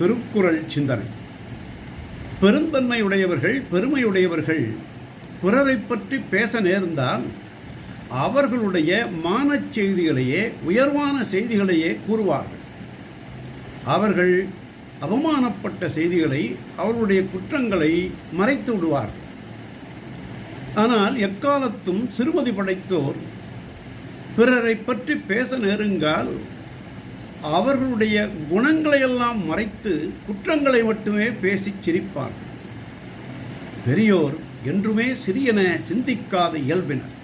திருக்குறள் சிந்தனை. பெருந்தன்மையுடையவர்கள் பெருமையுடையவர்கள் பிறரை பற்றி பேச நேர்ந்தால் அவர்களுடைய மானச் செய்திகளையே உயர்வான செய்திகளையே கூறுவார்கள். அவர்கள் அவமானப்பட்ட செய்திகளை அவர்களுடைய குற்றங்களை மறைத்து விடுவார்கள். ஆனால் எக்காலத்தும் சிறுமதி படைத்தோர் பிறரை பற்றி பேச நேருங்கால் அவர்களுடைய குணங்களையெல்லாம் மறைத்து குற்றங்களை மட்டுமே பேசிச் சிரிப்பார். பெரியோர் என்றுமே சிறியன சிந்திக்காத இயல்பினர்.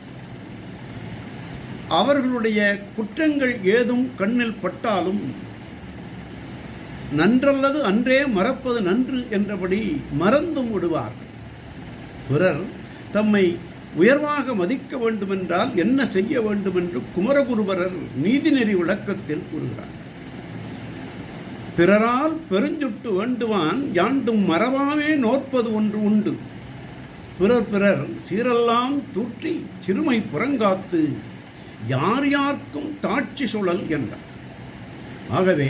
அவர்களுடைய குற்றங்கள் ஏதும் கண்ணில் பட்டாலும் நன்றல்லது அன்றே மறப்பது நன்று என்றபடி மறந்தும் விடுவார்கள். பிறர் தம்மை உயர்வாக மதிக்க வேண்டுமென்றால் என்ன செய்ய வேண்டுமென்று குமரகுருபரர் நீதிநெறி விளக்கத்தில் கூறுகிறார். பிறரால் பெருஞ்சுட்டு வேண்டுவான் யாண்டும் மறவாமே நோற்பது ஒன்று உண்டு. பிறர் பிறர் சீரெல்லாம் தூற்றி சிறுமை புறங்காத்து யார் யார்க்கும் தாட்சி சுழல் என்றார். ஆகவே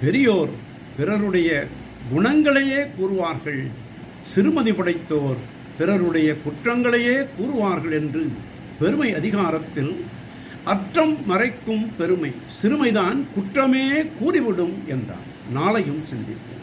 பெரியோர் பிறருடைய குணங்களையே கூறுவார்கள் சிறுமதி படைத்தோர் பிறருடைய குற்றங்களையே கூறுவார்கள் என்று பெருமை அதிகாரத்தில் அற்றம் மறைக்கும் பெருமை. சிறுமைதான் குற்றமே கூறிவிடும் என்றான். நாளையும் சிந்திப்போம்.